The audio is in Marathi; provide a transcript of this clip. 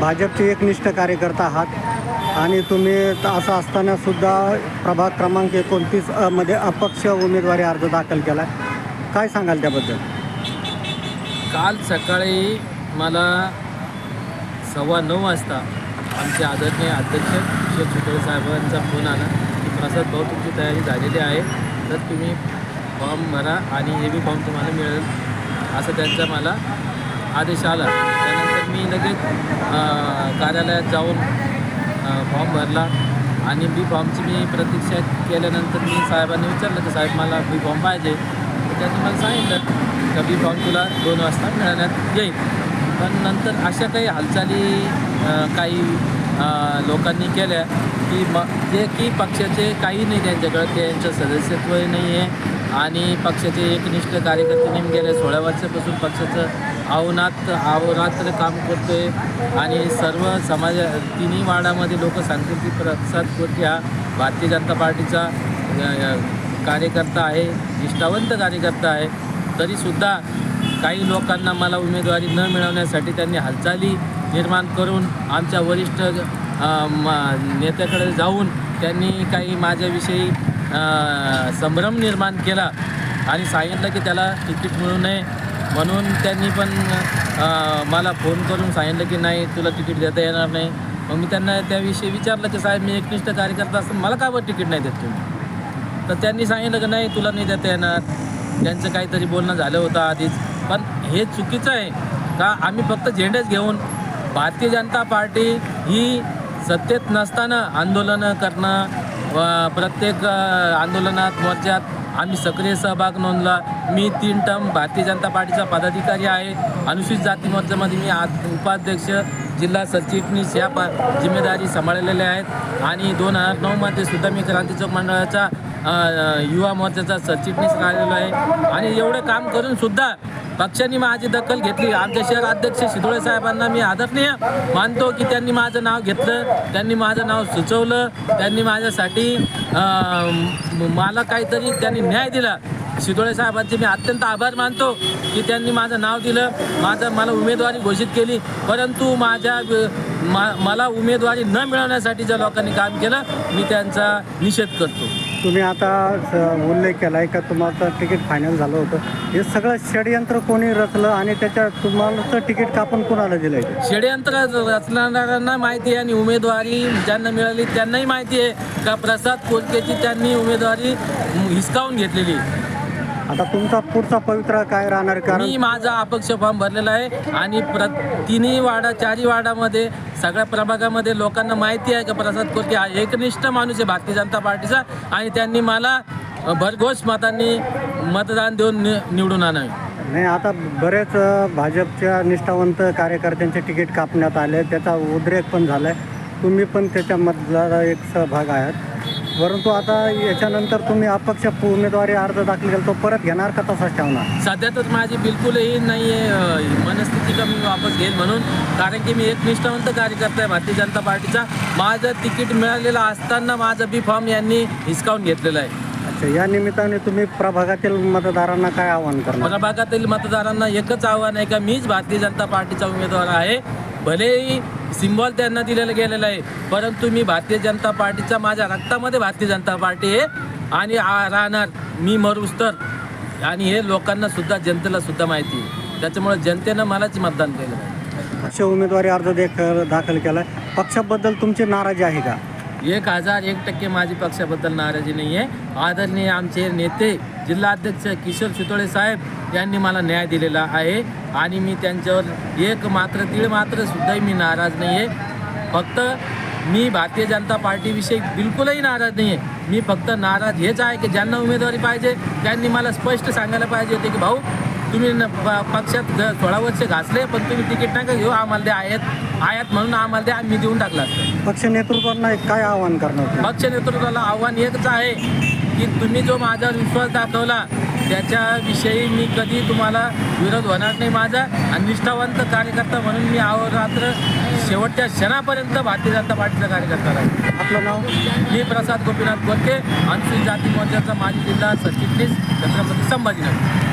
भाजपचे एकनिष्ठ कार्यकर्ता आहात. आणि तुम्ही असं असताना सुद्धा प्रभाग क्रमांक एकोणतीसमध्ये अपक्ष उमेदवारी अर्ज दाखल केला काय सांगाल त्याबद्दल? काल सकाळी मला सव्वा नऊ वाजता आमचे आदरणीय अध्यक्ष किशोर चितळे साहेबांचा फोन आला की प्रसाद भाऊ तुमची तयारी झालेली आहे तर तुम्ही फॉर्म भरा आणि हे बी फॉर्म तुम्हाला मिळेल असं त्यांचा मला आदेश आला. त्यानंतर मी लगेच कार्यालयात जाऊन फॉर्म भरला आणि बी फॉर्मची मी प्रतीक्षा केल्यानंतर मी साहेबांनी विचारलं की साहेब मला बी फॉर्म पाहिजे. तर त्यांनी मला सांगितलं का बी फॉर्म तुला दोन वाजता मिळण्यात येईल. पण नंतर अशा काही हालचाली काही लोकांनी केल्या की म जे की पक्षाचे काही नाही त्यांच्याकडं त्यांचं सदस्यत्वही नाही आहे आणि पक्षाचे एकनिष्ठ कार्यकर्ते नेम गेल्या सोळा वर्षापासून पक्षाचं अवनात अवरात्र काम करतोय. आणि सर्व समाज तिन्ही वार्डामध्ये लोक सांगतील की प्रसाद कोटी हा भारतीय जनता पार्टीचा कार्यकर्ता आहे निष्ठावंत कार्यकर्ता आहे. तरीसुद्धा काही लोकांना मला उमेदवारी न मिळवण्यासाठी त्यांनी हालचाली निर्माण करून आमच्या वरिष्ठ नेत्याकडे जाऊन त्यांनी काही माझ्याविषयी संभ्रम निर्माण केला. आणि सांगितलं की त्याला तिकीट मिळू नये म्हणून त्यांनी पण मला फोन करून सांगितलं की नाही तुला तिकीट देता येणार नाही. मग मी त्यांना त्याविषयी विचारलं की साहेब मी एकनिष्ठ कार्यकर्ता असताना मला का बरं तिकीट नाही देत तुम्ही? तर त्यांनी सांगितलं की नाही तुला नाही देता येणार. त्यांचं काहीतरी बोलणं झालं होतं आधीच. पण हे चुकीचं आहे का? आम्ही फक्त झेंडेच घेऊन भारतीय जनता पार्टी ही सत्तेत नसताना आंदोलनं करणं व प्रत्येक आंदोलनात मोर्चात आम्ही सक्रिय सहभाग नोंदला. मी तीन टर्म भारतीय जनता पार्टीचा पदाधिकारी आहे. अनुसूचित जाती मोर्चामध्ये मी आज उपाध्यक्ष जिल्हा सरचिटणीस या पा जिम्मेदारी सांभाळलेल्या आहेत. आणि दोन हजार नऊमध्ये सुद्धा मी क्रांती चौक मंडळाचा युवा मोर्चाचा सरचिटणीस राहिलेलो आहे. आणि एवढं काम करून सुद्धा पक्षाने माझी दखल घेतली. आमच्या शहर अध्यक्ष शिदोळे साहेबांना मी आदरणीय मानतो की त्यांनी माझं नाव घेतलं त्यांनी माझं नाव सुचवलं त्यांनी माझ्यासाठी मला काहीतरी त्यांनी न्याय दिला. शिदोळे साहेबांचे मी अत्यंत आभार मानतो की त्यांनी माझं नाव दिलं माझं मला उमेदवारी घोषित केली. परंतु माझ्या मा मला उमेदवारी न मिळवण्यासाठी ज्या लोकांनी काम केलं मी त्यांचा निषेध करतो. तुम्ही आता स- उल्लेख केला आहे का तुम्हाला तिकीट फायनल झालं होतं. हे सगळं षडयंत्र कोणी रचलं आणि त्याच्या तुम्हाला तिकीट कापून कोणाला दिलं आहे षडयंत्र रचणाऱ्यांना माहिती आहे आणि उमेदवारी ज्यांना मिळाली त्यांनाही माहिती आहे का प्रसाद कोलकेची त्यांनी उमेदवारी हिसकावून घेतलेली. आता तुमचा पुढचा पवित्रा काय राहणार? कारण मी माझा अपक्ष फॉर्म भरलेला आहे आणि प्र तिन्ही वाडा चारही वाडामध्ये सगळ्या प्रभागामध्ये लोकांना माहिती आहे का प्रसाद कोलके हा एकनिष्ठ माणूस आहे भारतीय जनता पार्टीचा आणि त्यांनी मला भरघोष मतांनी मतदान देऊन नि निवडून आणावे. नाही आता बरेच अ, भाजपच्या निष्ठावंत कार्यकर्त्यांचे तिकीट कापण्यात आले. त्याचा उद्रेक पण झाला आहे तुम्ही पण त्याच्यामधला एक सहभाग आहात. परंतु आता याच्यानंतर तुम्ही अपक्ष उमेदवारी अर्ज दाखल केला तो परत घेणार का तसाच ठेवणार? सध्या तर माझी बिलकुलही नाही आहे मनस्थिती का मी वापस घेईल म्हणून. कारण की मी एक निष्ठावंत कार्यकर्ता आहे भारतीय जनता पार्टीचा. माझं तिकीट मिळालेलं असताना माझं बी फॉर्म यांनी हिसकावून घेतलेलं आहे. अच्छा या निमित्ताने तुम्ही प्रभागातील मतदारांना काय आवाहन करणार? प्रभागातील मतदारांना एकच आव्हान आहे का? मीच भारतीय जनता पार्टीचा उमेदवार आहे. भलेही सिम्बॉल त्यांना दिलेलं गेलेलं आहे. परंतु मी भारतीय जनता पार्टीचा माझ्या रक्तामध्ये भारतीय जनता पार्टी आहे. आणि राहणार मी मरूस तर आणि हे लोकांना सुद्धा जनतेला सुद्धा माहिती आहे. त्याच्यामुळे जनतेनं मलाच मतदान केलं आहे. पक्ष उमेदवारी अर्ज देख- दाखल केला पक्षाबद्दल तुमची नाराजी आहे का? एक हजार एक टक्के माझी पक्षाबद्दल नाराजी नाही आहे आदरणीय आमचे नेते जिल्हाध्यक्ष किशोर चितोळे साहेब यांनी मला न्याय दिलेला आहे आणि मी त्यांच्यावर एक मात्र तीळ मात्र सुद्धाही मी नाराज नाही आहे फक्त मी भारतीय जनता पार्टीविषयी बिलकुलही नाराज नाही आहे मी फक्त नाराज हेच आहे की ज्यांना उमेदवारी पाहिजे त्यांनी मला स्पष्ट सांगायला पाहिजे होते की भाऊ तुम्ही न- प- पक्षात सोळा वर्ष घासले पण तुम्ही तिकीट नका घेऊ आम्हाला द्या आयात आयात म्हणून आम्हाला द्या आम्ही देऊन टाकला पक्ष नेतृत्वांना काय आवाहन करणार? पक्ष नेतृत्वाला आव्हान एकच आहे की तुम्ही जो माझा विश्वास दाखवला त्याच्याविषयी मी कधी तुम्हाला विरोध होणार नाही माझा. आणि निष्ठावंत कार्यकर्ता म्हणून मी अहोरात्र शेवटच्या क्षणापर्यंत भारतीय जनता पार्टीचा कार्यकर्ता राहील आपलं नाव? मी प्रसाद गोपीनाथ गोरखे अनुसूचित जाती मोर्चाचा माजी जिल्हा सरचिटणीस छत्रपती संभाजीनगर.